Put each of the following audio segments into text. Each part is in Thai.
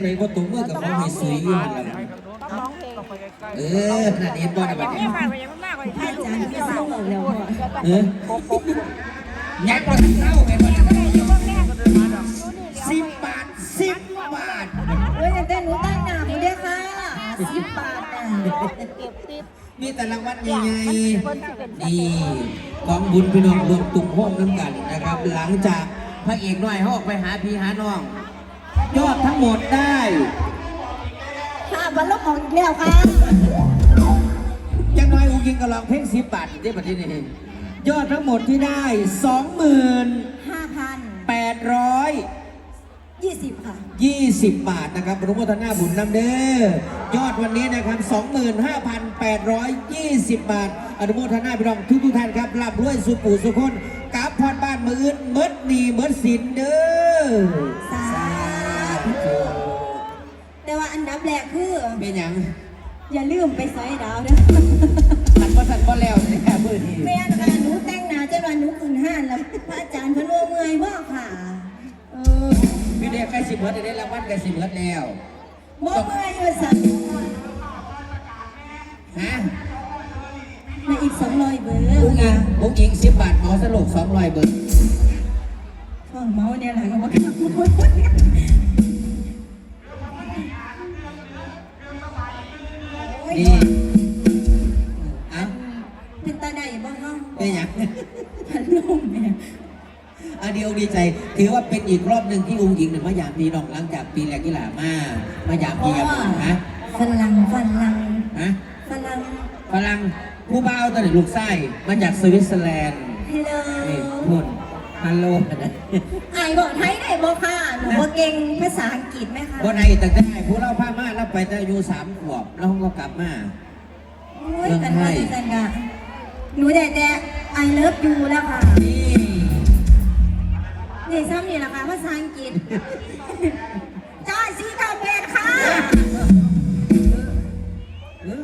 เพลงว่าตุ้มเมื่อกับเขาให้สวยอยู่ต้องร้องเพลงเออขนาดนี้บอลอะไรไม่ผ่านไปยังมากกว่าถ่ายรูปจานที่ส่งออกแล้วพ่อเออยัดมาเล่าไงมันสิบบาทสิบบาทเฮ้ยแต่หนูตั้งหนาหนูเด้อค่ะสิบบาทน่ะเก็บติดมีแต่รางวัลใหญ่ๆนี่ของบุญพี่น้องรวมตุ่มห้องน้ำกันนะครับ หลังจากพระเอกน้อยเขาออกไปหาพี่หาน้อง ยอดทั้งหมดได้ค่ะวันลบออกอีกแล้วค่ะยังน้อยอุ้งยิงก็ลองเพลงสิบบาทได้ประเทศนี้ยอดทั้งหมดที่ได้สองหมื่นห้าพันแปดร้อยยี่สิบค่ะ20บาทนะครับอนุโมทนาบุญนำเด้อยอดวันนี้นะครับ25,820บาท อนุโมทนาพี่น้องทุกทุกๆท่านครับรับรวยสุปู่สุคนกลับพอดบ้านมืออื่นเมิดหนีเมิดสินเด้อสาธุแต่ว่า อันดับแรกคือ เป็นหยังอย่าลืมไปซอยดาวเด้อสันบ่สันบ่แล้วเนี่ยมือนี้แม่นค่ะหนูแต่งหน้าจนวันหนูขึ้นห้านแล้วพระอาจารย์เพนว่าเมื่อยบ่ค่ะเออพี่เด็กใกล้สิบเมิดได้รางวัลใกล้สิบเมิดแล้วบ่เมื่อยว่าสั่นฮะมาอีกสองร้อยเบอร์อุ้งอิงอุ้งอิงสิบบาทหมอสรุปสองร้อยเบิร์ช่องเมาเนี่ยแหละก็บ่กล้า นี่เอ้าเป็นตาได้บ่เฮาเป็นหยังพันลมเนี่ยอันเดียวดีใจ ถือว่าเป็นอีกรอบหนึ่งที่องค์หญิงเนี่ยมายามพีน้องหลังจากปีแรกที่หลามามายามพีกับผมนะฝรั่งฝรั่งฮะฝรั่งฝรั่งผู้บ่าวตอนนี้ลูกไส้มาจากสวิตเซอร์แลนด์ฮัลโหลนี่พูด ฮัลโหลไอ้บอกไทยได้บอกค่ะหนูว่าเก่งภาษาอังกฤษไหมคะบ่ได้แต่ได้ผู้เราพามาเราไปแต่อายุสามขวบแล้วก็กลับมาโอ้ยกันว่าจะกันกะหนูแต่แต่ I love you แล้วค่ะนี่นี่ซ้ำนี่แหละค่ะภาษาอังกฤษจ้าซีเก้าแปดค่ะเออ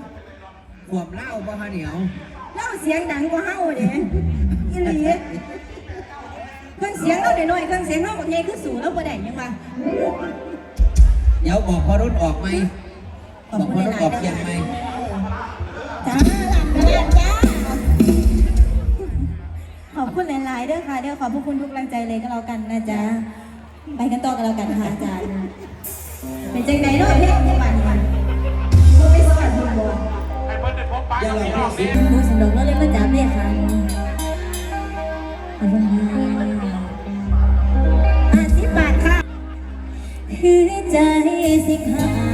ขวบเหล้าบ่ฮะเหนียวเล่าเสียงดังกว่าเฮาเด้อีหลี เครื่องเสียงเราหน่อยๆเครื่องเสียงเราบอกไงคือสูงแล้วบ่ได้ยังวะเดี๋ยวบอกพอรุ่นออกไหมบอกพอรุ่นออกเพียงไหมจ้าหลับกันจ้าขอบคุณหลายๆเด้อค่ะเด้อขอบพระคุณทุกกำลังใจเลยก็แล้วกันนะจ๊ะไปกันต่อกันแล้วกันค่ะอาจารย์เป็นจังไดเนาะเพลงในวันวันบ่ไปสวัสดีบ่อย่าลองพูดสิดูสนุกแล้วเลยมาจับเนี่ยค่ะ ใจสิขา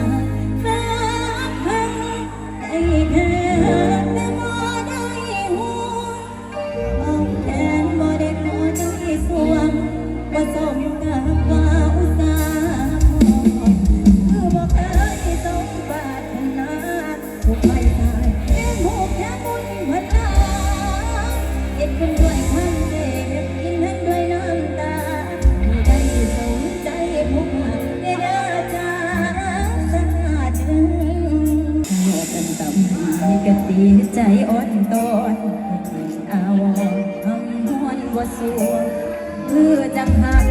อ่อนตอนอาวรณ์ทำนวนว่าสวงเพื่อจังหัก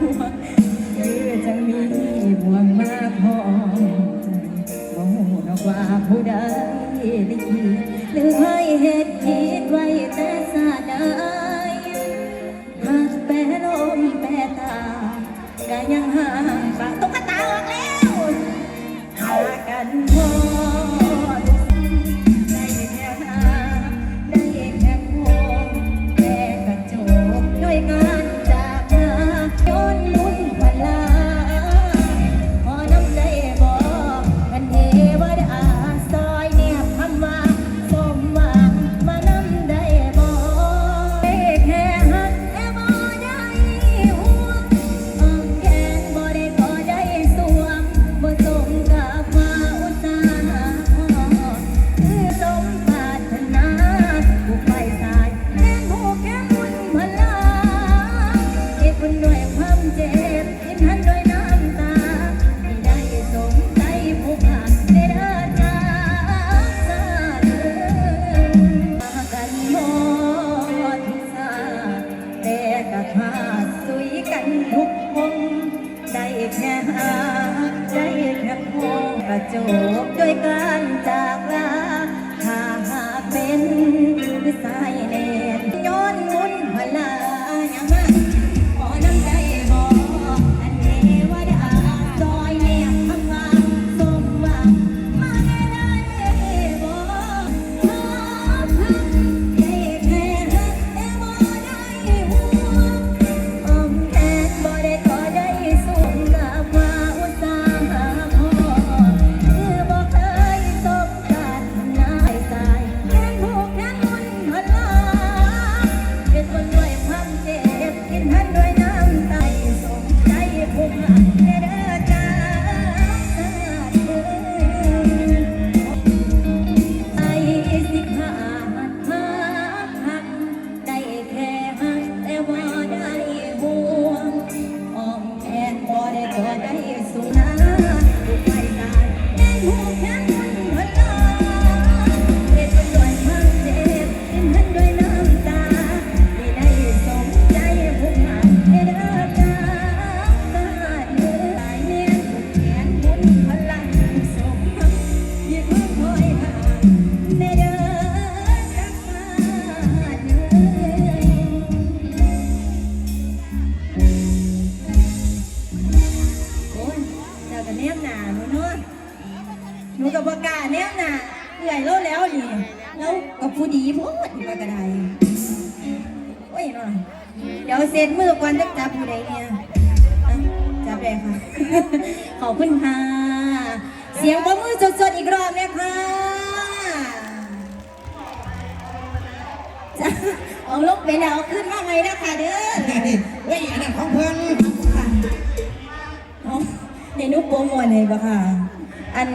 ห่วเพื่อจังมีบ่วงมากพอบ่หูนอกว่าผู้ใดได้ยินหรือ หนูกับปากกล้าแนมหนาเหนื่อยแล้วแล้วนี่แล้วกับผู้ดีพูดมากระไดโอ้ยเนาะเดี๋ยวเซ็นมือก่อนจะจับผู้ใดเนี่ยอะจับเลยค่ะ ขอบคุณค่ะ เสียงปรบมือสดๆอีกรอบเลยค่ะจ้ะเอาลบไปแล้วขึ้นมาไหมนะคะเด้อเฮ้ยอันนั้นของเพิ่นค่ะเอาเดี๋ยวหนุโปรโมทเลยบ่ค่ะ อัน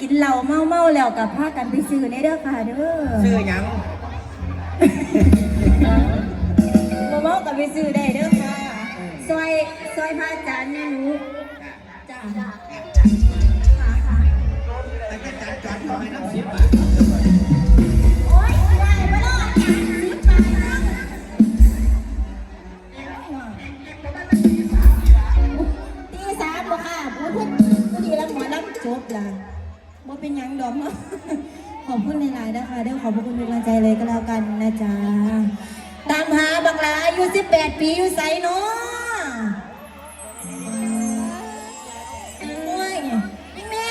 กินเหล้าเมาเมาๆแล้วกับพากันไปซื้อในเด้อค่ะเด้อชื่อหยังบ่เมากับไปซื้อได้เด้อค่ะซอยซอยพระอาจารย์แม่หนูจ้าค่ะค่ะแต่ก็จัดจอดขอให้น้ำสิบบาทโอ๊ยได้บ่รอดจ้าสิบบาทเนาะตีสามบ่ค่ะพูดพูดพูดดีแล้วหมอลำจบล่ะ บ่เป็นหยังดอกเนาะขอบคุณหลายๆนะคะเดี๋ยวขอบพระคุณเป็นกำลังใจเลยก็แล้วกันนะจ๊ะตามหาบักหลาอายุ18 ปีอยู่ไสเนาะโอ้ยนี่แม่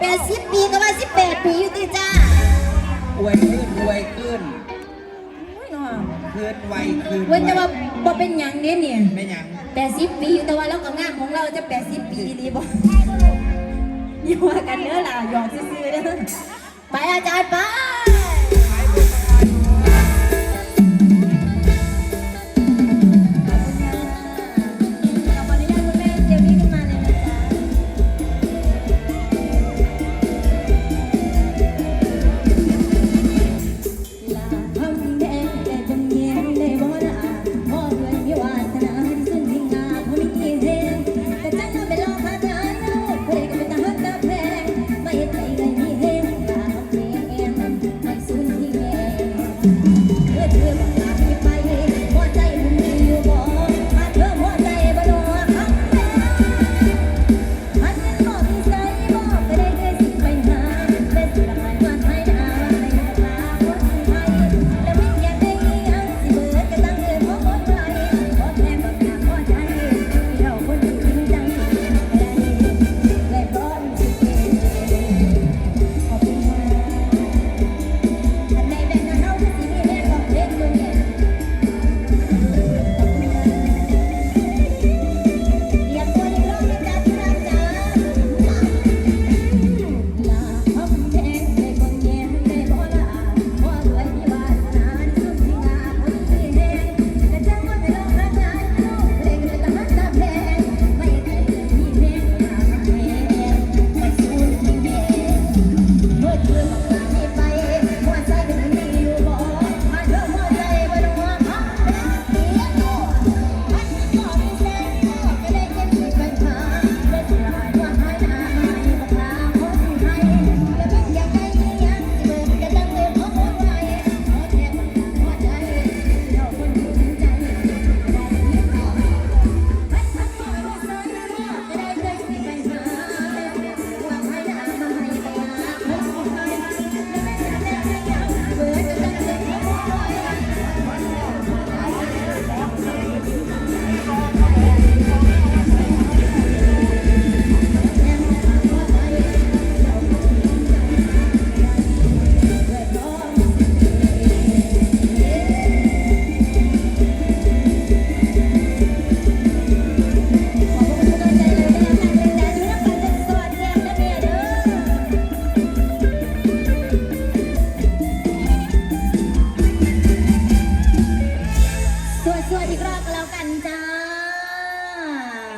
80ปีก็ว่า18ปีอยู่ติจ้าอวยขึ้นอวยขึ้นโอ้ยเนาะคืนไวคืนเว้นแต่ว่าบ่เป็นหยังเด้เนี่ยไม่หยัง80ปีอยู่แต่ว่าเราก็งามของเราจะ80ปีดีบ่อย่า อยู่กันเด้อล่ะหยอกซื่อๆเด้อไปอาจารย์ไป